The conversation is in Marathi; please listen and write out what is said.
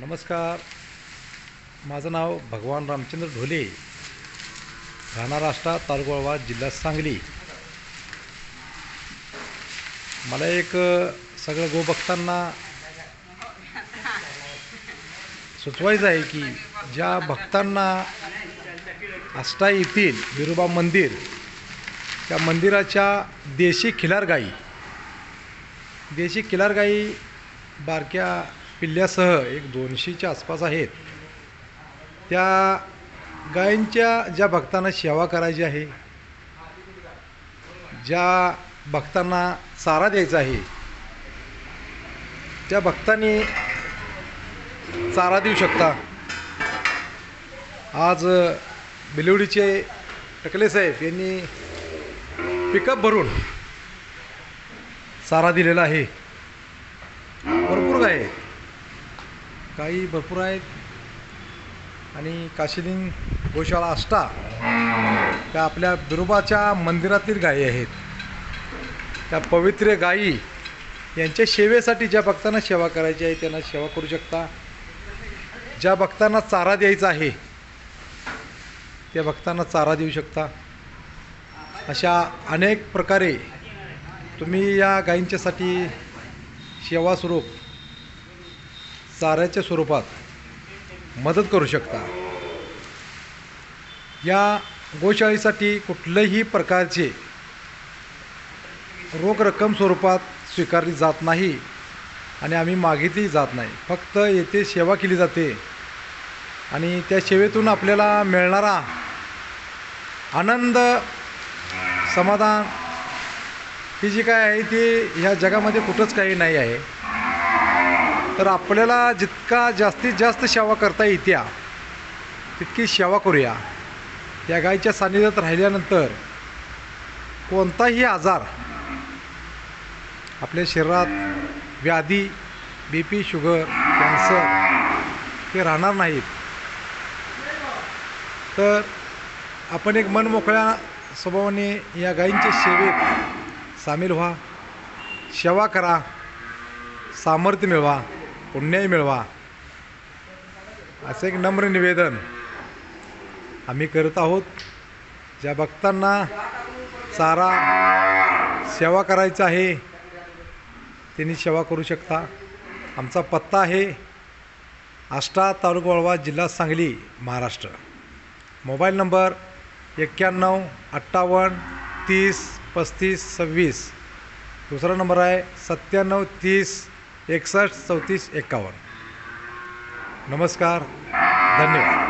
नमस्कार. माझं नाव भगवान रामचंद्र ढोले. राहणार राष्ट्रा तालुका जिल्हा सांगली. मला एक सगळं सगळं गोभक्तांना सुचवायचं आहे की ज्या भक्तांना आष्टा येथील बिरोबा मंदिर त्या मंदिराच्या देशी खिलार गाई देशी खिलार गाई बारक्या पिल्ल्यासह एक दोनशेच्या आसपास आहेत. त्या गायींच्या ज्या भक्तांना सेवा करायची आहे ज्या भक्तांना चारा द्यायचा आहे त्या भक्तांनी चारा देऊ शकता. आज बिलवडीचे टकले साहेब यांनी पिकअप भरून चारा दिलेला आहे. भरपूर गाय गायी भरपूर आहेत. आणि काशिलिंग गोशाळा आष्टा त्या आपल्या बिरोबाच्या मंदिरातील गायी आहेत. त्या पवित्र गायी यांच्या सेवेसाठी ज्या भक्तांना सेवा करायची आहे त्यांना सेवा करू शकता. ज्या भक्तांना चारा द्यायचा आहे त्या भक्तांना चारा देऊ शकता. अशा अनेक प्रकारे तुम्ही या गायींच्यासाठी सेवा स्वरूप चाऱ्याच्या स्वरूपात मदत करू शकता. या गोशाळीसाठी कुठल्याही प्रकारचे रोख रक्कम स्वरूपात स्वीकारली जात नाही आणि आम्ही मागितली जात नाही. फक्त येथे सेवा केली जाते आणि त्या सेवेतून आपल्याला मिळणारा आनंद समाधान ही जी काय आहे ती ह्या जगामध्ये कुठंच काही नाही आहे. तर आपल्याला जितका जास्तीत जास्त सेवा करता येत्या तितकी सेवा करूया. या गायीच्या सान्निध्यात राहिल्यानंतर कोणताही आजार आपल्या शरीरात व्याधी बी पी शुगर कॅन्सर हे राहणार नाहीत. तर आपण एक मन मोकळ्या स्वभावाने या गायींच्या सेवेत सामील व्हा. सेवा करा. सामर्थ्य मिळवा. पुण्याही मिळवा. असं एक नम्र निवेदन आम्ही करत आहोत. ज्या भक्तांना चारा सेवा करायचा आहे त्यांनी सेवा करू शकता. आमचा पत्ता आहे आष्टा तालुका वळवा जिल्हा सांगली महाराष्ट्र. मोबाईल नंबर एक्क्याण्णव अठ्ठावन्न तीस पस्तीस सव्वीस. दुसरा नंबर आहे सत्त्याण्णव तीस एकसष्ट चौतीस एक्कावन्न नमस्कार धन्यवाद.